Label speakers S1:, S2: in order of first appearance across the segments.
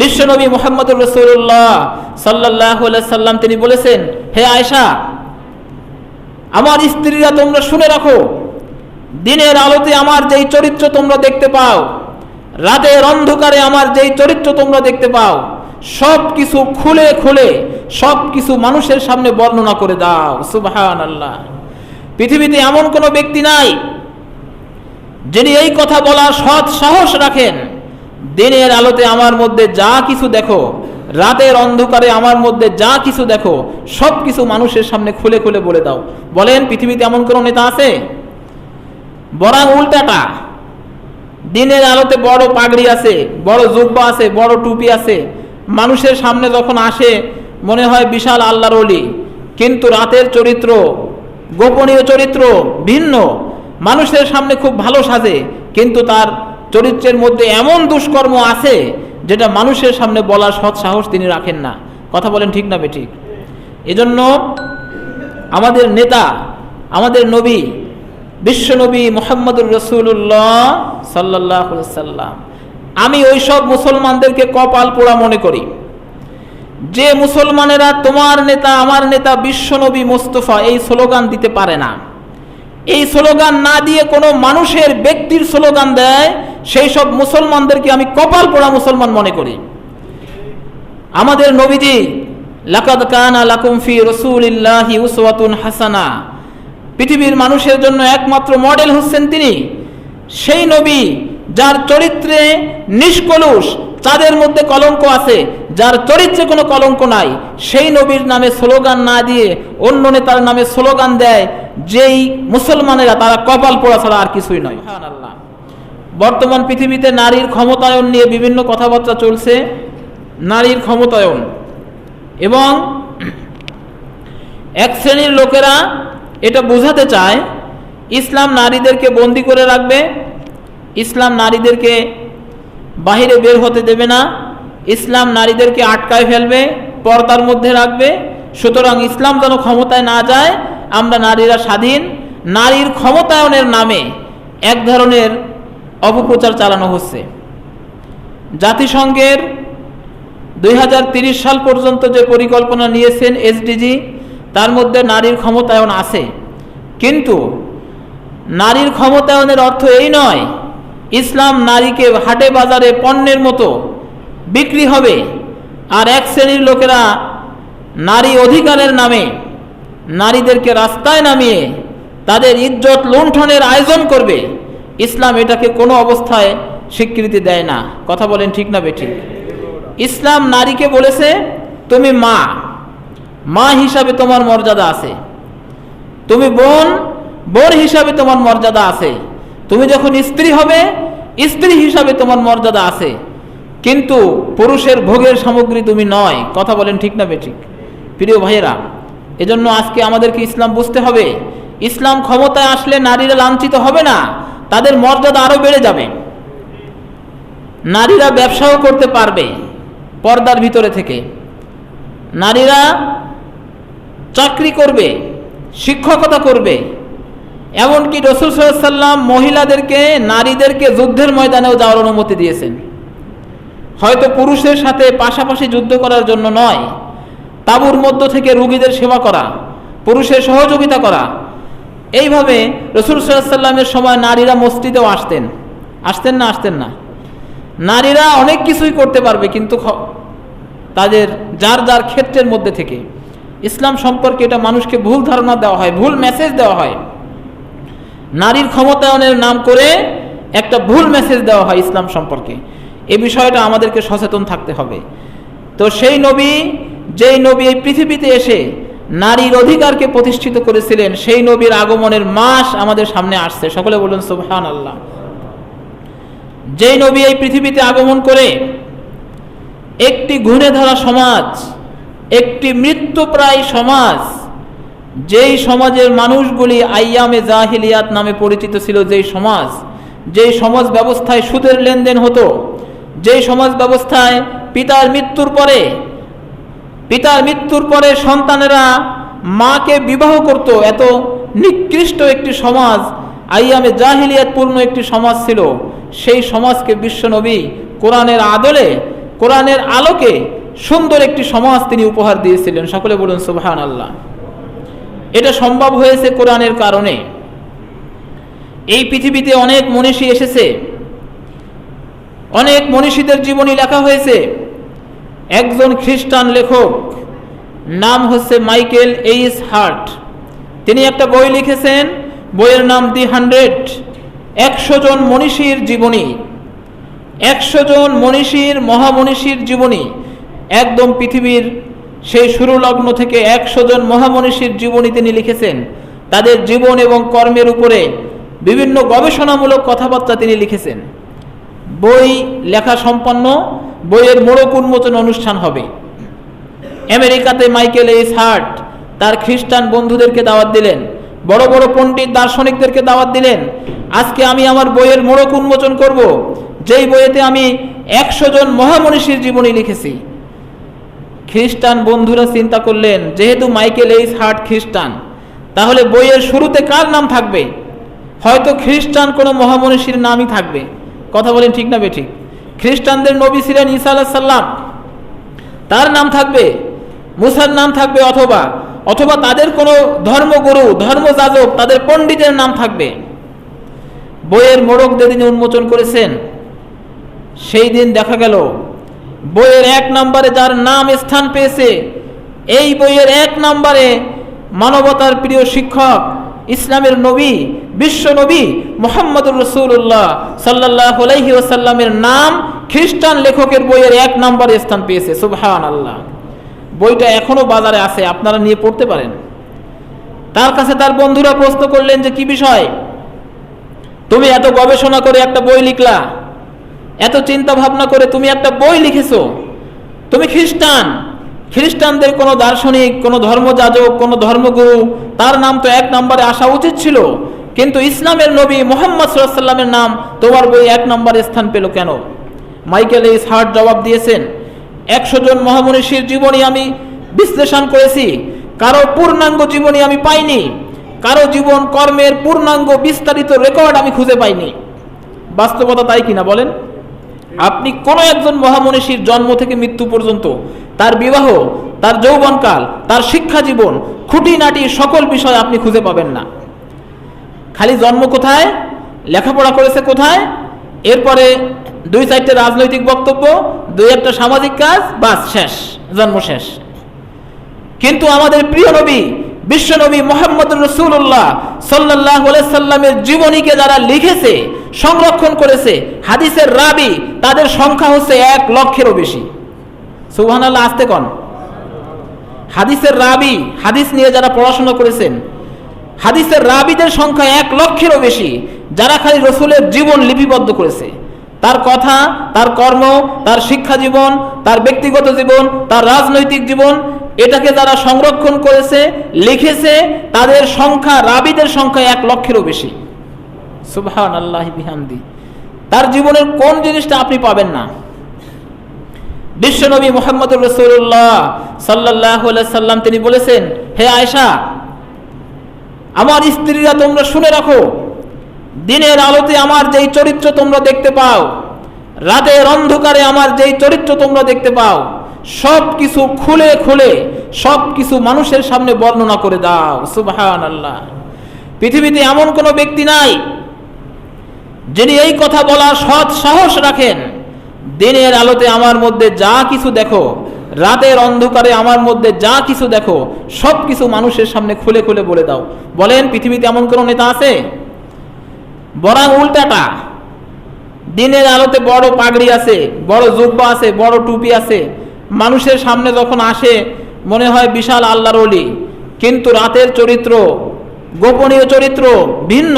S1: বিশ্বনবী মোহাম্মদুর রসুল্লাহ সাল্লাহ সাল্লাম, তিনি বলেছেন, হে আয়সা আমার স্ত্রীরা তোমরা শুনে রাখো, দিনের আলোতে আমার যেই চরিত্র তোমরা দেখতে পাও, রাতের অন্ধকারে আমার যেই চরিত্র তোমরা দেখতে পাও সব কিছু খুলে খুলে সব কিছু মানুষের সামনে বর্ণনা করে দাও। সুবাহান আল্লাহ পৃথিবীতে এমন কোনো ব্যক্তি নাই যিনি এই কথা বলার সৎ সাহস রাখেন। দিনের আলোতে আমার মধ্যে যা কিছু দেখো, রাতের অন্ধকারে আমার মধ্যে যা কিছু দেখো সব কিছু মানুষের সামনে খুলে খুলে বলে দাও। বলেন, পৃথিবীতে এমন কোনো নেতা আছে? বরং উল্টাটা, দিনের আলোতে বড় পাগড়ি আছে, বড় জুব্বা আছে, বড় টুপি আছে। মানুষের সামনে যখন আসে, মনে হয় বিশাল আল্লাহর অলি কিন্তু রাতের চরিত্র, গোপনীয় চরিত্র ভিন্ন। মানুষের সামনে খুব ভালো সাজে, কিন্তু তার চরিত্রের মধ্যে এমন দুষ্কর্ম আছে যেটা মানুষের সামনে বলার সৎ সাহস তিনি রাখেন না। কথা বলেন ঠিক না বেঠিক? এজন্য আমাদের নেতা, আমাদের নবী বিশ্বনবী মোহাম্মদুর রসুল্লাহ সাল্লাহ সাল্লাম। আমি ওইসব মুসলমানদেরকে কপাল পোড়া মনে করি। যে মুসলমানেরা তোমার নেতা, আমার নেতা বিশ্বনবী মোস্তফা এই স্লোগান দিতে পারে না। এই স্লোগান না দিয়ে কোনো মানুষের ব্যক্তির স্লোগান দেয় সেই সব মুসলমানদেরকে আমি কপাল পোড়া মুসলমান মনে করি। আমাদের নবীজি, লাকাদ কানা লাকুম ফি রসুলিল্লাহি উসওয়াতুন হাসানা। পৃথিবীর মানুষের জন্য একমাত্র মডেল হচ্ছেন তিনি। সেই নবী যার চরিত্রে নিষ্কলুষ তাদের মধ্যে কলঙ্ক আছে, যার চরিত্রে কোনো কলঙ্ক নাই, সেই নবীর নামে স্লোগান না দিয়ে অন্য নেতার নামে স্লোগান দেয়, যেই মুসলমানেরা তারা কপাল পোড়া ছাড়া আর কিছুই নয়। বর্তমান পৃথিবীতে নারীর ক্ষমতায়ন নিয়ে বিভিন্ন কথাবার্তা চলছে। নারীর ক্ষমতায়ন। এবং এক শ্রেণির লোকেরা এটা বোঝাতে চায়, ইসলাম নারীদেরকে বন্দি করে রাখবে, ইসলাম নারীদেরকে বাহিরে বের হতে দেবে না, ইসলাম নারীদেরকে আটকায় ফেলবে, পর্দার মধ্যে রাখবে। সুতরাং ইসলাম যেন ক্ষমতায় না যায়, আমরা নারীরা স্বাধীন। নারীর ক্ষমতায়নের নামে এক ধরনের অপপ্রচার চালানো হচ্ছে। জাতিসংঘের দুই সাল পর্যন্ত যে পরিকল্পনা নিয়েছেন এসডিজি তার মধ্যে নারীর ক্ষমতায়ন আছে। কিন্তু নারীর ক্ষমতায়নের অর্থ এই নয়, ইসলাম নারীকে হাটে বাজারে পণ্যের মতো বিক্রি হবে আর এক শ্রেণির লোকেরা নারী অধিকারের নামে নারীদেরকে রাস্তায় নামিয়ে তাদের ইজ্জত লুণ্ঠনের আয়োজন করবে। ইসলাম এটাকে কোনো অবস্থায় স্বীকৃতি দেয় না। কথা বলেন ঠিক না বেঠিক? ইসলাম নারীকে বলেছে, তুমি মা। মা হিসাবে তোমার মর্যাদা আছে। তুমি বোন বোন হিসাবে তোমার মর্যাদা আছে। তুমি যখন স্ত্রী হবে, স্ত্রী হিসাবে তোমার মর্যাদা আছে। কিন্তু পুরুষের ভোগের সামগ্রী তুমি নয়। কথা বলেন ঠিক না বেঠিক? প্রিয় ভাইয়েরা, এজন্য আজকে আমাদেরকে ইসলাম বুঝতে হবে। ইসলাম ক্ষমতায় আসলে নারীরা লাঞ্ছিত হবে না। তাদের মর্যাদা আরও বেড়ে যাবে। নারীরা ব্যবসাও করতে পারবে পর্দার ভিতরে থেকে। নারীরা চাকরি করবে, শিক্ষকতা করবে। এমনকি রসুল সাল্লাম মহিলাদেরকে, নারীদেরকে যুদ্ধের ময়দানেও যাওয়ার অনুমতি দিয়েছেন। হয়তো পুরুষের সাথে পাশাপাশি যুদ্ধ করার জন্য নয়, তাবুর মধ্য থেকে রুগীদের সেবা করা, পুরুষের সহযোগিতা করা এইভাবে রসুল সাল্লামের সময় নারীরা মসজিদেও আসতেন। আসতেন না আসতেন না। নারীরা অনেক কিছুই করতে পারবে, কিন্তু তাদের যার যার ক্ষেত্রের মধ্যে থেকে। ইসলাম সম্পর্কে এটা মানুষকে ভুল ধারণা দেওয়া হয়, ভুল মেসেজ দেওয়া হয়। নারীর ক্ষমতায়নের নাম করে একটা ভুল মেসেজ দেওয়া হয় ইসলাম সম্পর্কে। এ বিষয়টা আমাদেরকে সচেতন থাকতে হবে। তো সেই নবী, যেই নবী এই পৃথিবীতে এসে নারীর অধিকারকে প্রতিষ্ঠিত করেছিলেন, সেই নবীর আগমনের মাস আমাদের সামনে আসছে। সকলে বলুন সুবহান আল্লাহ যেই নবী এই পৃথিবীতে আগমন করে, একটি ঘুণে ধরা সমাজ, একটি মৃত্যুপ্রায় সমাজ, যেই সমাজের মানুষগুলি আইয়ামে জাহিলিয়াত নামে পরিচিত ছিল, যেই সমাজ যেই সমাজ ব্যবস্থায় সুদের লেনদেন হতো, যেই সমাজ ব্যবস্থায় পিতার মৃত্যুর পরে পিতার মৃত্যুর পরে সন্তানেরা মাকে বিবাহ করত। এত নিকৃষ্ট একটি সমাজ, আইয়ামে জাহিলিয়াতপূর্ণ একটি সমাজ ছিল। সেই সমাজকে বিশ্বনবী কোরআনের আদলে, কোরআনের আলোকে সুন্দর একটি সমাজ তিনি উপহার দিয়েছিলেন। সকলে বলুন সুবহান আল্লাহ এটা সম্ভব হয়েছে কোরআনের কারণে। এই পৃথিবীতে অনেক মনীষী এসেছে। অনেক মনীষীদের জীবনী লেখা হয়েছে। একজন খ্রিস্টান লেখক, নাম হচ্ছে মাইকেল এইস হার্ট। তিনি একটা বই লিখেছেন, বইয়ের নাম দি হান্ড্রেড, একশো জন মনীষীর জীবনী। একশো জন মনীষীর, মহামনীষীর জীবনী। একদম পৃথিবীর সেই শুরু লগ্ন থেকে একশো জন মহামনীষীর জীবনী তিনি লিখেছেন। তাদের জীবন এবং কর্মের উপরে বিভিন্ন গবেষণামূলক কথাবার্তা তিনি লিখেছেন। বই লেখা সম্পন্ন বইয়ের মোড়ক উন্মোচন অনুষ্ঠান হবে। আমেরিকাতে মাইকেল এইস হার্ট তার খ্রিস্টান বন্ধুদেরকে দাওয়াত দিলেন। বড় বড় পণ্ডিত দার্শনিকদেরকে দাওয়াত দিলেন। আজকে আমি আমার বইয়ের মোড়ক উন্মোচন করব, যেই বইয়েতে আমি একশো জন মহামনীষীর জীবনী লিখেছি। খ্রিস্টান বন্ধুরা চিন্তা করলেন, যেহেতু মাইকেল এইস হার্ট খ্রিস্টান, তাহলে বইয়ের শুরুতে কার নাম থাকবে? হয়তো খ্রিস্টান কোনো মহামনীষীর নামই থাকবে। কথা বলেন ঠিক না বেঠিক? খ্রিস্টানদের নবী ছিলেন ঈসা আলাহ সাল্লাম তার নাম থাকবে, মুসার নাম থাকবে অথবা অথবা তাদের কোনো ধর্মগুরু, ধর্মযাজক, তাদের পণ্ডিতের নাম থাকবে। বইয়ের মোড়ক যেদিন উন্মোচন করেছেন, সেই দিন দেখা গেল, বইয়ের এক নম্বরে যার নাম স্থান পেয়েছে, এই বইয়ের এক নম্বরে মানবতার প্রিয় শিক্ষক, ইসলামের নবী বিশ্ব নবী মোহাম্মদুর রসুল্লাহ সাল্লাহ আলাইহি ওসাল্লামের নাম খ্রিস্টান লেখকের বইয়ের এক নম্বরে স্থান পেয়েছে সুবহান আল্লাহ বইটা এখনও বাজারে আছে, আপনারা নিয়ে পড়তে পারেন। তার কাছে তার বন্ধুরা প্রশ্ন করলেন যে, কি বিষয়? তুমি এত গবেষণা করে একটা বই লিখলা। এত চিন্তা ভাবনা করে তুমি একটা বই লিখেছো। তুমি খ্রিস্টান। খ্রিস্টানদের কোনো দার্শনিক, কোনো ধর্মযাজক, কোনো ধর্মগুরু, তার নাম তো এক নম্বরে আসা উচিত ছিল। কিন্তু ইসলামের নবী মোহাম্মদ সাল্লামের নাম তোমার বই এক নম্বরে স্থান পেল কেন? মাইকেল ইস হার্ট জবাব দিয়েছেন, একশো জন মহামনীষীর জীবনী আমি বিশ্লেষণ করেছি, কারও পূর্ণাঙ্গ জীবনী আমি পাইনি, কারও জীবন কর্মের পূর্ণাঙ্গ বিস্তারিত রেকর্ড আমি খুঁজে পাইনি। বাস্তবতা তাই কিনা বলেন? আপনি কোনো একজন মহামনীষীর জন্ম থেকে মৃত্যু পর্যন্ত তার বিবাহ, তার যৌবনকাল, তার শিক্ষা জীবন, খুঁটিনাটি সকল বিষয় আপনি খুঁজে পাবেন না। খালি জন্ম কোথায়? লেখাপড়া করেছে কোথায়? এরপরে দুই চারটে রাজনৈতিক বক্তব্য, দুই একটা সামাজিক কাজ, বাস, শেষ, জন্ম শেষ। কিন্তু আমাদের প্রিয় নবী বিশ্বনবী মোহাম্মদ রসুল্লাহ সাল্লাহ সাল্লামের জীবনীকে যারা লিখেছে, সংরক্ষণ করেছে, হাদিসের রাবি, তাদের সংখ্যা হচ্ছে এক লক্ষেরও বেশি। সুবহান আল্লাহ আসতে কন। হাদিসের রাবি, হাদিস নিয়ে যারা পড়াশোনা করেছেন হাদিসের রাবিদের সংখ্যা এক লক্ষেরও বেশি, যারা খালি রসুলের জীবন লিপিবদ্ধ করেছে। তার কথা, তার কর্ম, তার শিক্ষা জীবন, তার ব্যক্তিগত জীবন, তার রাজনৈতিক জীবন, এটাকে যারা সংরক্ষণ করেছে, লিখেছে, তাদের সংখ্যা, রাবিদের সংখ্যা এক লক্ষেরও বেশি। সুবহান আল্লাহ বিহামদি। তার জীবনের কোন জিনিসটা আপনি পাবেন না? বিশ্বনবী মোহাম্মদ রসুল্লাহ সাল্লাহ সাল্লাম তিনি বলেছেন, হে আয়সা আমার স্ত্রীরা তোমরা শুনে রাখো। দিনের আলোতে আমার যেই চরিত্র তোমরা দেখতে পাও, রাতের অন্ধকারে আমার যেই চরিত্র তোমরা দেখতে পাও সব কিছু খুলে খুলে সব কিছু মানুষের সামনে বর্ণনা করে দাও। সুবহান আল্লাহ পৃথিবীতে এমন কোনো ব্যক্তি নাই, যিনি এই কথা বলার সৎ সাহস রাখেন, দিনের আলোতে আমার মধ্যে যা কিছু দেখো রাতের অন্ধকারে আমার মধ্যে যা কিছু দেখো সব কিছু মানুষের সামনে খুলে খুলে বলে দাও। বলেন, পৃথিবীতে এমন কোনো নেতা আছে? বরং উল্টাটা দিনের আলোতে বড় পাগড়ি আছে, বড় জুব্বা আছে, বড় টুপি আছে। মানুষের সামনে যখন আসে, মনে হয় বিশাল আল্লাহর অলি কিন্তু রাতের চরিত্র, গোপনীয় চরিত্র ভিন্ন।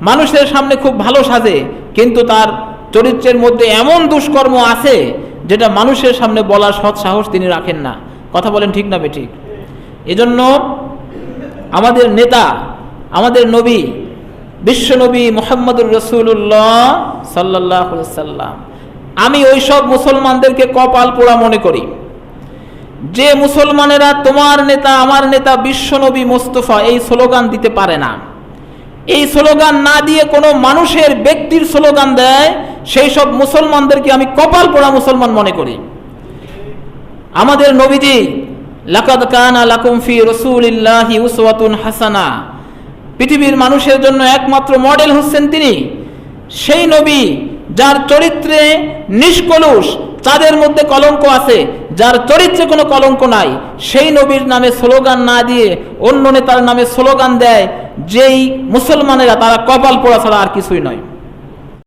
S1: মানুষের সামনে খুব ভালো সাজে, কিন্তু তার চরিত্রের মধ্যে এমন দুষ্কর্ম আছে যেটা মানুষের সামনে বলার সৎ সাহস তিনি রাখেন না। কথা বলেন ঠিক না বেঠিক? এজন্য আমাদের নেতা, আমাদের নবী বিশ্বনবী মোহাম্মদুর রসুল্লাহ সাল্লাহ সাল্লাম। আমি ওইসব মুসলমানদেরকে কপাল পোড়া মনে করি। যে মুসলমানেরা তোমার নেতা, আমার নেতা বিশ্বনবী মোস্তফা এই স্লোগান দিতে পারে না। এই স্লোগান না দিয়ে কোনো মানুষের ব্যক্তির স্লোগান দেয় সেই সব মুসলমানদেরকে আমি কপাল পোড়া মুসলমান মনে করি। আমাদের নবীজি, লাকাদ কানা লাকুম ফি রাসূলিল্লাহি উসওয়াতুন হাসানা। পৃথিবীর মানুষের জন্য একমাত্র মডেল হচ্ছেন তিনি। সেই নবী যার চরিত্রে নিষ্কলুষ তাদের মধ্যে কলঙ্ক আছে, যার চরিত্রে কোনো কলঙ্ক নাই, সেই নবীর নামে স্লোগান না দিয়ে অন্য নেতার নামে স্লোগান দেয়, যেই মুসলমানেরা তারা কপাল পোড়া ছাড়া আর কিছুই নয়।